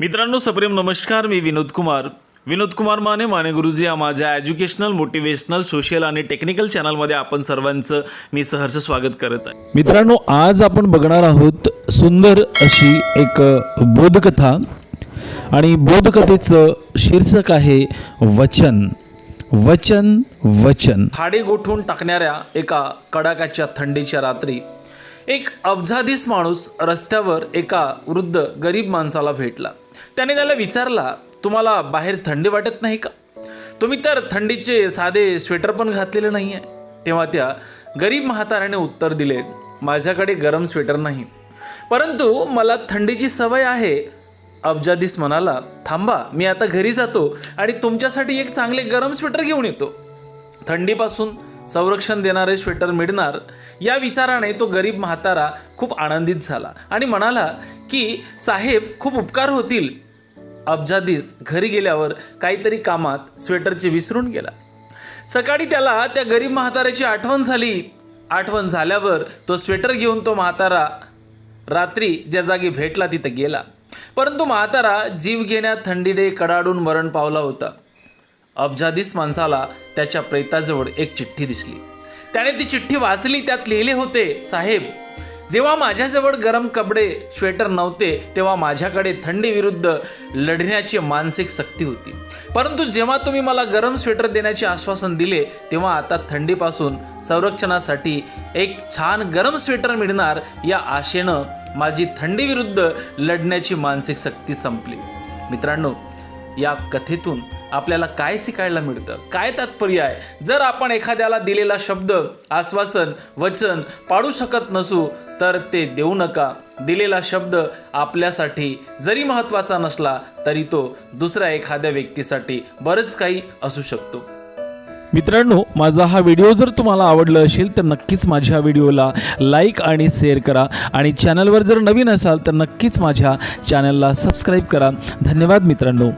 मित्रांनो सप्रेम नमस्कार मी विनोद कुमार. विनोद कुमार माने माने गुरुजी या माझ्या एज्युकेशनल मोटिवेशनल सोशल आणि टेक्निकल चॅनलमध्ये आपण सर्वांचं मी सहर्ष स्वागत करत आहे. मित्रांनो आज आपण बघणार आहोत सुंदर अशी एक बोधकथा. आणि बोधकथेचं शीर्षक आहे वचन. वचन वचन. हाडे गोठून टाकणाऱ्या एका कडाक्याच्या थंडीच्या रात्री एक अब्जाधीस माणूस रस्त्यावर एका वृद्ध गरीब माणसाला भेटला. त्याने त्याला विचारला तुम्हाला बाहेर थंडी वाटत नाही का? तुम्ही तर थंडीचे साधे स्वेटर पण घातलेले नाही आहे तेव्हा त्या गरीब म्हाताऱ्याने उत्तर दिले माझ्याकडे गरम स्वेटर नाही. परंतु मला थंडीची सवय आहे. अब्जाधीस म्हणाला थांबा मी आता घरी जातो आणि तुमच्यासाठी एक चांगले गरम स्वेटर घेऊन येतो. थंडीपासून संरक्षण देणारे स्वेटर मिळणार? या विचाराने तो गरीब म्हातारा खूप आनंदित झाला आणि म्हणाला की साहेब खूप उपकार होतील. अब्जादीस घरी गेल्यावर काहीतरी कामात स्वेटरचे विसरून गेला. सकाळी त्याला त्या गरीब म्हाताऱ्याची आठवण झाली. आठवण झाल्यावर तो स्वेटर घेऊन तो म्हातारा रात्री ज्या जागी भेटला तिथं गेला. परंतु म्हातारा जीव घेण्यात थंडीडे कडाडून मरण पावला होता. अब्जाधीस माणसाला त्याच्या प्रेताजवळ एक चिठ्ठी दिसली. त्याने ती चिठ्ठी वाचली त्यात लिहिले होते साहेब जेव्हा माझ्याजवळ गरम कपडे स्वेटर नव्हते तेव्हा माझ्याकडे थंडीविरुद्ध लढण्याची मानसिक शक्ती होती. परंतु जेव्हा तुम्ही मला गरम स्वेटर देण्याचे आश्वासन दिले तेव्हा आता थंडीपासून संरक्षणासाठी एक छान गरम स्वेटर मिळणार या आशेनं माझी थंडीविरुद्ध लढण्याची मानसिक शक्ती संपली. मित्रांनो या कथेतून आपल्याला काय शिकायला मिळतं? काय तात्पर्य आहे? जर आपण एखाद्याला दिलेला शब्द आश्वासन वचन पाडू शकत नसू तर ते देऊ नका. दिलेला शब्द आपल्यासाठी जरी महत्त्वाचा नसला तरी तो दुसऱ्या एखाद्या व्यक्तीसाठी बरंच काही असू शकतो. मित्रांनो माझा हा व्हिडिओ जर तुम्हाला आवडला असेल तर नक्कीच माझ्या व्हिडिओला लाईक आणि शेअर करा. आणि चॅनलवर जर नवीन असाल तर नक्कीच माझ्या चॅनलला सबस्क्राईब करा. धन्यवाद मित्रांनो.